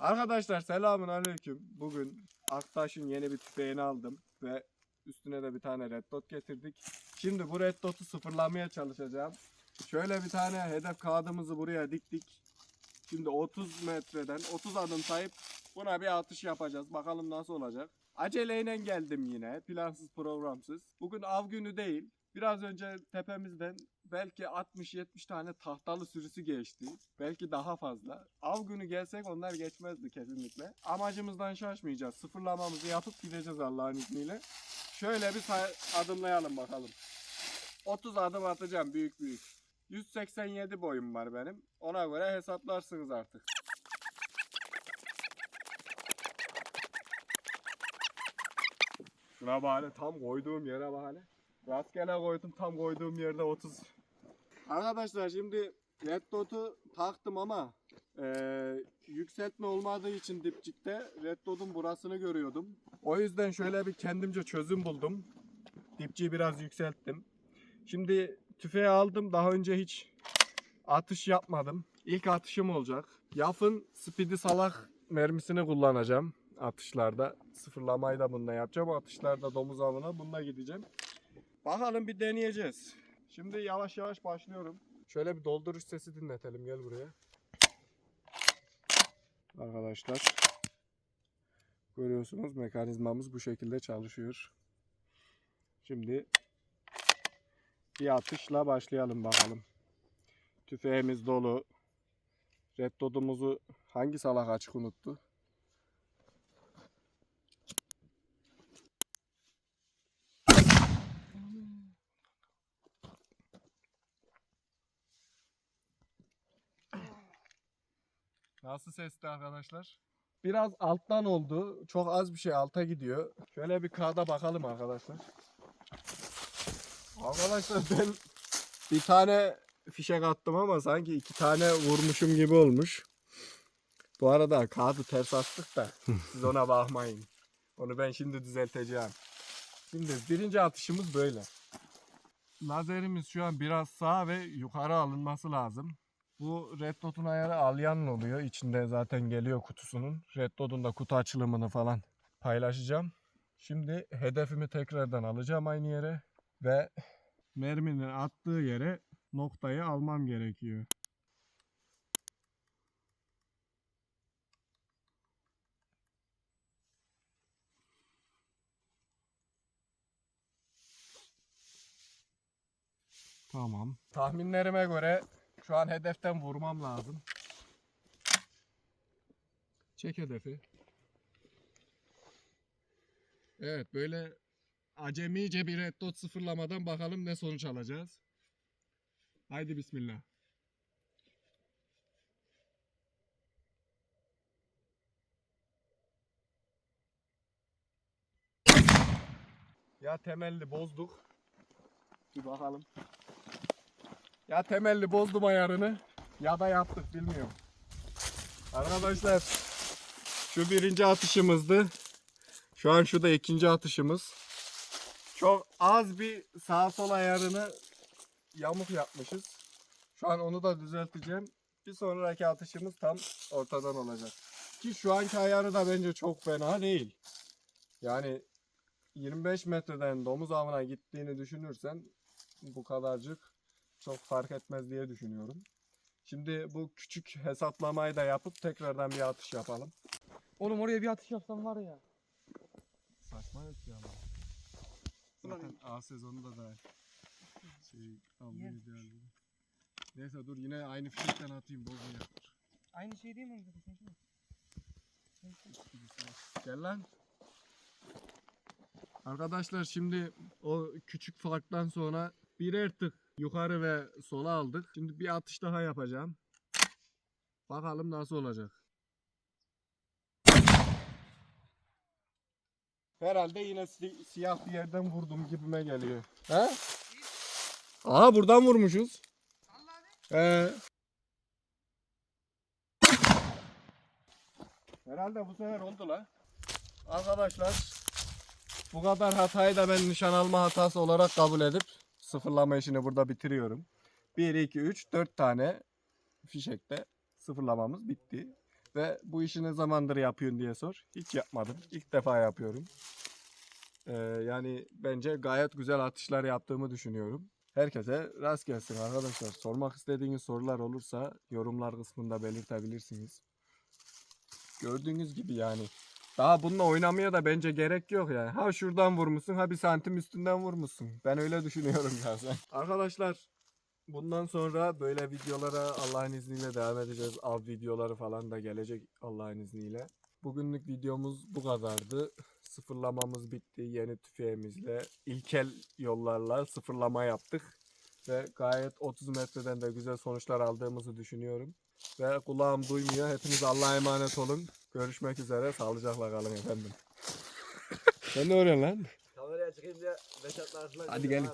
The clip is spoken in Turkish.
Arkadaşlar selamun aleyküm. Bugün Aktaş'ın yeni bir tüfeğini aldım ve üstüne de bir tane red dot getirdik. Şimdi bu red dot'u sıfırlamaya çalışacağım. Şöyle bir tane hedef kağıdımızı buraya diktik. Şimdi 30 metreden 30 adım sayıp buna bir atış yapacağız. Bakalım nasıl olacak. Aceleyle geldim yine. Plansız programsız. Bugün av günü değil. Biraz önce tepemizden belki 60-70 tane tahtalı sürüsü geçti. Belki daha fazla. Av günü gelsek onlar geçmezdi kesinlikle. Amacımızdan şaşmayacağız. Sıfırlamamızı yapıp gideceğiz Allah'ın izniyle. Şöyle bir adımlayalım bakalım. 30 adım atacağım büyük büyük. 187 boyum var benim. Ona göre hesaplarsınız artık. Şuna bari tam koyduğum yere bari. Rastgele koydum tam koyduğum yerde 30. Arkadaşlar şimdi red dot'u taktım ama eee, yükseltme olmadığı için dipçikte red dot'un burasını görüyordum. O yüzden şöyle bir kendimce çözüm buldum. Dipçiyi biraz yükselttim. Şimdi tüfeği aldım. Daha önce hiç atış yapmadım. İlk atışım olacak. Yaf'ın Speedy Salak mermisini kullanacağım atışlarda. Sıfırlamayı da bununla yapacağım. Atışlarda domuz avına bununla gideceğim. Bakalım bir deneyeceğiz. Şimdi yavaş yavaş başlıyorum. Şöyle bir dolduruş sesi dinletelim. Gel buraya. Arkadaşlar. Görüyorsunuz mekanizmamız bu şekilde çalışıyor. Şimdi bir atışla başlayalım bakalım. Tüfeğimiz dolu. Red dot'umuzu hangi salak açık unuttu? Nasıl sesli arkadaşlar? Biraz alttan oldu. Çok az bir şey alta gidiyor. Şöyle bir kağıda bakalım arkadaşlar. Arkadaşlar ben bir tane fişek attım ama sanki iki tane vurmuşum gibi olmuş. Bu arada kağıdı ters attık da siz ona bakmayın. Onu ben şimdi düzelteceğim. Şimdi birinci atışımız böyle. Lazerimiz şu an biraz sağ ve yukarı alınması lazım. Bu red dot'un ayarı alyan oluyor. İçinde zaten geliyor kutusunun. Red dot'un da kutu açılımını falan paylaşacağım. Şimdi hedefimi tekrardan alacağım aynı yere ve merminin attığı yere noktayı almam gerekiyor. Tamam. Tahminlerime göre şu an hedeften vurmam lazım. Çek hedefi. Evet böyle acemice bir red dot sıfırlamadan bakalım ne sonuç alacağız. Haydi bismillah. Ya temelli bozduk. Bir bakalım. Ya temelli bozdum ayarını ya da yaptık bilmiyorum. Arkadaşlar şu birinci atışımızdı. Şu an şu da ikinci atışımız. Çok az bir sağ sol ayarını yamuk yapmışız. Şu an onu da düzelteceğim. Bir sonraki atışımız tam ortadan olacak. Ki şu anki ayarı da bence çok fena değil. Yani 25 metreden domuz avına gittiğini düşünürsen bu kadarcık çok fark etmez diye düşünüyorum. Şimdi bu küçük hesaplamayı da yapıp tekrardan bir atış yapalım. Oğlum oraya bir atış yapsam var ya. Saçma yok ya ama. Zaten A sezonunda da şey avlıyı Yes. değerli. Neyse dur yine aynı fişekten atayım bozmayacak. Aynı şey değil mi Gel lan. Arkadaşlar şimdi o küçük farktan sonra birer tık yukarı ve sola aldık. Şimdi bir atış daha yapacağım. Bakalım nasıl olacak. Herhalde yine si- siyah bir yerden vurdum gibime geliyor. He? Aa buradan vurmuşuz. He. Herhalde bu sefer oldu la. Arkadaşlar bu kadar hatayı da ben nişan alma hatası olarak kabul edip sıfırlama işini burada bitiriyorum. 1, 2, 3, 4 tane fişekte sıfırlamamız bitti. Ve bu işi ne zamandır yapıyorsun diye sor. Hiç yapmadım. İlk defa yapıyorum. Ee, yani bence gayet güzel atışlar yaptığımı düşünüyorum. Herkese rast gelsin arkadaşlar. Sormak istediğiniz sorular olursa yorumlar kısmında belirtebilirsiniz. Gördüğünüz gibi yani. Daha bununla oynamaya da bence gerek yok yani. Ha şuradan vurmuşsun ha bir santim üstünden vurmuşsun. Ben öyle düşünüyorum şahsen. Arkadaşlar bundan sonra böyle videolara Allah'ın izniyle devam edeceğiz. Av videoları falan da gelecek Allah'ın izniyle. Bugünlük videomuz bu kadardı. Sıfırlamamız bitti yeni tüfeğimizle. ilkel yollarla sıfırlama yaptık. Ve gayet 30 metreden de güzel sonuçlar aldığımızı düşünüyorum. Ve kulağım duymuyor. Hepiniz Allah'a emanet olun. Görüşmek üzere. Sağlıcakla kalın efendim. Sen ne öğren lan? Kameraya çıkınca Beşat'la Hadi gelin.